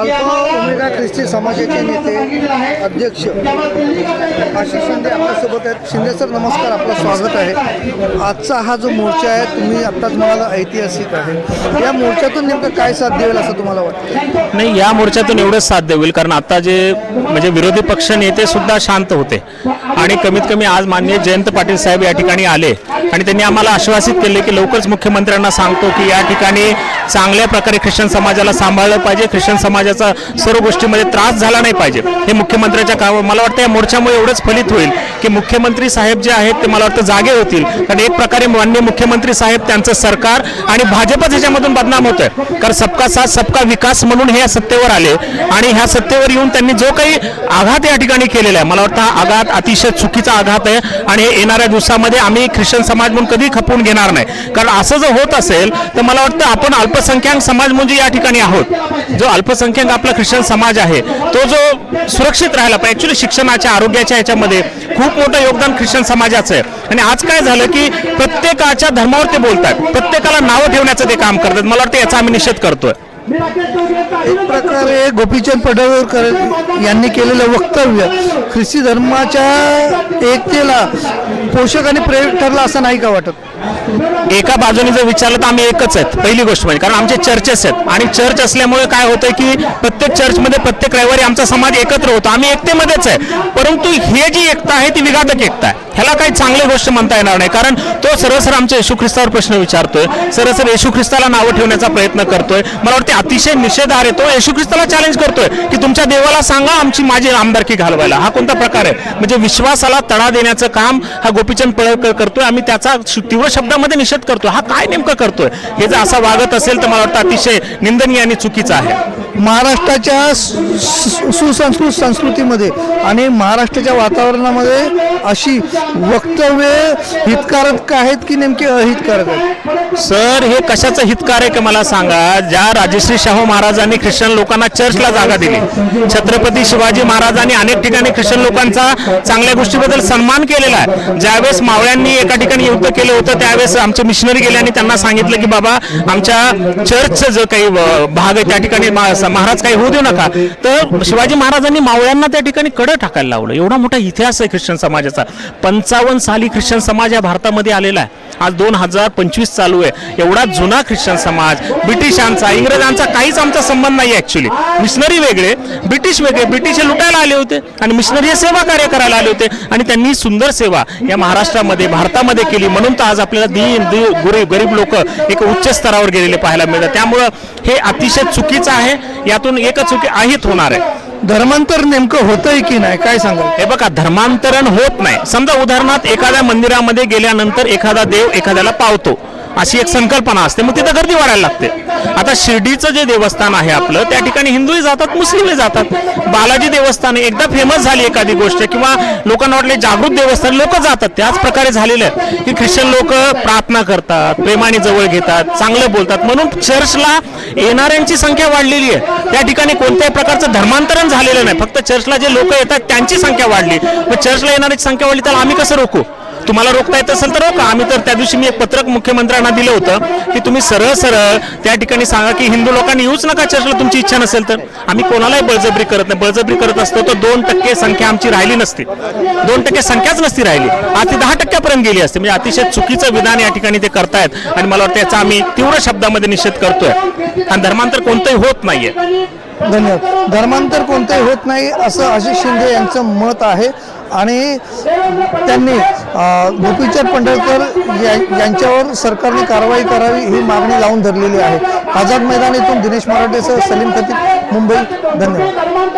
Alpha omega ख्रिस्ती समाजाचे नेते अध्यक्ष. आशिष शिंदे आपल्यासोबत आहेत. शिंदे सर नमस्कार. आपलं स्वागत आहे. आजचा हा जो मोर्चा आहे तुम्ही आत्ताच म्हणाला ऐतिहासिक आहे. या मोर्चातून नेमकं काय साथ देईल असं तुम्हाला वाटतं? नाही या मोर्चातून एवढंच साध्य होईल कारण आता जे म्हणजे विरोधी पक्ष नेते सुद्धा शांत होते. आणि कमीत कमी आज माननीय जयंत पाटील साहेब या ठिकाणी आले. आणि त्यांनी आम्हाला आश्वासित केले की लवकरच मुख्यमंत्र्यांना सांगतो की या ठिकाणी चांगल्या प्रकारे ख्रिश्चन समाजाला सांभाळलं पाहिजे. ख्रिश्चन समाजाचा सर्व गोष्टीमध्ये त्रास झाला नाही पाहिजे. हे मुख्यमंत्र्याच्या काम मला वाटतं या मोर्चामुळे एवढंच फलित होईल की मुख्यमंत्री साहेब जे आहेत ते मला वाटतं जागे होतील. कारण एक प्रकारे माननीय मुख्यमंत्री साहेब त्यांचं सरकार आणि भाजपच ह्याच्यामधून बदनाम होत आहे कारण सबका साथ सबका विकास म्हणून हे या सत्तेवर आले. आणि ह्या सत्तेवर येऊन त्यांनी जो काही आघात या ठिकाणी केलेला आहे मला वाटतं हा आघात अतिशय चुकीचा आघात आहे आणि हे येणाऱ्या दिवसामध्ये आम्ही ख्रिश्चन समाज म्हणून कधी खपवून घेणार नाही. कारण असं जर होत असेल तर मला वाटतं आपण अल्पसंख्याक समाज म्हणजे या ठिकाणी आहोत. जो अल्पसंख्याक आपला ख्रिश्चन समाज आहे तो जो सुरक्षित राहिला पण ॲक्च्युली शिक्षणाच्या आरोग्याच्या ह्याच्यामध्ये खूप मोठं योगदान ख्रिश्चन समाजाचं आहे. आणि आज काय झालं की प्रत्येकाच्या धर्मावर ते बोलतात. प्रत्येकाला नावं ठेवण्याचं ते काम करतात. मला वाटतं याचा आम्ही निषेध करतोय. एक प्रकारे गोपीचंद पडळकर यांनी केलेलं वक्तव्य ख्रिस्ती धर्माच्या एकतेला पोषक आणि प्रेरक ठरलं असं नाही का वाटत? एका बाजूने जर विचारलं तर आम्ही एकच आहेत. पहिली गोष्ट म्हणजे कारण आमचे चर्चेस आहेत. आणि चर्च असल्यामुळे काय होतंय की प्रत्येक चर्चमध्ये प्रत्येक रविवारी आमचा समाज एकत्र होतो. आम्ही एकतेमध्येच आहे. परंतु हे जी एकता आहे ती विघातक एकता आहे. ह्याला काही चांगली गोष्ट म्हणता येणार नाही. कारण तो सरसर आमच्या येशू ख्रिस्तावर प्रश्न विचारतोय. सरसर येशू ख्रिस्ताला नावं ठेवण्याचा प्रयत्न करतोय. मला वाटते अतिशय निषेधार आहे तो. येशू ख्रिस्ताला चॅलेंज करतोय की तुमच्या देवाला सांगा आमची माझी आमदारकी घालवायला. हा कोणता प्रकार आहे? म्हणजे विश्वासाला तडा देण्याचं काम हा गोपीचंद पडळकर करतोय. आम्ही त्याचा तीव्र शब्दामध्ये निषेध करतो हा काय नेमकं करतोय? हे जर असा वागत असेल तर मला वाटतं अतिशय निंदनीय आणि चुकीचं आहे. महाराष्ट्राच्या सुसंस्कृत संस्कृतीमध्ये आणि महाराष्ट्राच्या वातावरणामध्ये अशी वक्तव्य हितकारक आहेत की नेमके अहितकारक आहेत? सर हे कशाचं हितकार आहे का मला सांगा? ज्या राजश्री शाहू महाराजांनी ख्रिश्चन लोकांना चर्चला जागा दिली छत्रपती शिवाजी महाराजांनी अनेक ठिकाणी ख्रिश्चन लोकांचा चांगल्या गोष्टीबद्दल सन्मान केलेला आहे. ज्यावेळेस मावळ्यांनी एका ठिकाणी युद्ध केलं होतं त्यावेळेस आमचे मिशनरी गेले आणि त्यांना सांगितलं की बाबा आमच्या चर्चचं जो काही भाग आहे त्या ठिकाणी नका महाराज काही होऊ देऊ नका. तर शिवाजी महाराजांनी मावळ्यांना त्या ठिकाणी कडं टाकायला लावलं. एवढा मोठा इतिहास आहे ख्रिश्चन समाजाचा. पंचावन्न साली ख्रिश्चन समाज या भारतामध्ये आलेला आहे. आज दोन हजार पंचवीस चालू आहे. एवढा जुना ख्रिश्चन समाज ब्रिटिशांचा इंग्रजांचा काहीच आमचा संबंध नाही ऍक्च्युली मिशनरी वेगळे ब्रिटिश वेगळे ब्रिटिश हे लुटायला आले होते आणि मिशनरी हे सेवा कार्य करायला आले होते. आणि त्यांनी सुंदर सेवा या महाराष्ट्रामध्ये भारतामध्ये केली. म्हणून तर आज आपल्याला दीन दी गरीब गरीब लोक एक उच्च स्तरावर गेलेले पाहायला मिळतात. त्यामुळं हे अतिशय चुकीचं आहे. यातून एकच चुकी আহিत होणार आहे. धर्मांतर नेमकं होतंय की नाही? काय सांगाल? हे बघा धर्मांतरण होत नाही. समजा उदाहरणार्थ एखाद्या मंदिरामध्ये गेल्यानंतर एखादा देव एखाद्याला पावतो. अशी एक संकल्पना असते. मग तिथं गर्दी वाढायला लागते. आता शिर्डीचं जे देवस्थान आहे आपलं त्या ठिकाणी हिंदूही जातात मुस्लिमही जातात. बालाजी देवस्थान एकदा फेमस झाली एखादी गोष्ट किंवा लोकांना वाटले जागृत देवस्थान लोक जातात. त्याच प्रकारे झालेलं आहे की ख्रिश्चन लोक प्रार्थना करतात प्रेमाने जवळ घेतात चांगलं बोलतात. म्हणून चर्चला येणाऱ्यांची संख्या वाढलेली आहे. त्या ठिकाणी कोणत्याही प्रकारचं धर्मांतरण झालेलं नाही. फक्त चर्चला जे लोक येतात त्यांची संख्या वाढली. मग चर्चला येणाऱ्याची संख्या वाढली त्याला आम्ही कसं रोखू? तुम्हाला रोखता येत असेल तर रोखा. आम्ही तर त्या दिवशी मी एक पत्रक मुख्यमंत्र्यांना दिलं होतं की तुम्ही सरळ सरळ त्या ठिकाणी सांगा की हिंदू लोकांनी येऊच नका चर्चला तुमची इच्छा नसेल तर. आम्ही कोणालाही बळजबरी करत नाही. बळजबरी करत असतो तर दोन टक्के संख्या आमची राहिली नसती. दोन टक्के संख्याच नसती राहिली. आज ती दहा टक्क्यापर्यंत गेली असते. म्हणजे अतिशय चुकीचं विधान या ठिकाणी ते करतायत. आणि मला वाटतं याचा आम्ही तीव्र शब्दामध्ये निषेध करतोय. आणि धर्मांतर कोणतंही होत नाहीये. धन्यवाद. धर्मांतर कोणतंही होत नाही असं अजित शिंदे यांचं मत आहे. आणि त्यांनी गोपीचंद पंढरकर या- यांच्यावर सरकारने कारवाई करावी ही मागणी लावून धरलेली आहे. आझाद मैदानातून दिनेश मराठेसह सलीम खतीब मुंबई. धन्यवाद.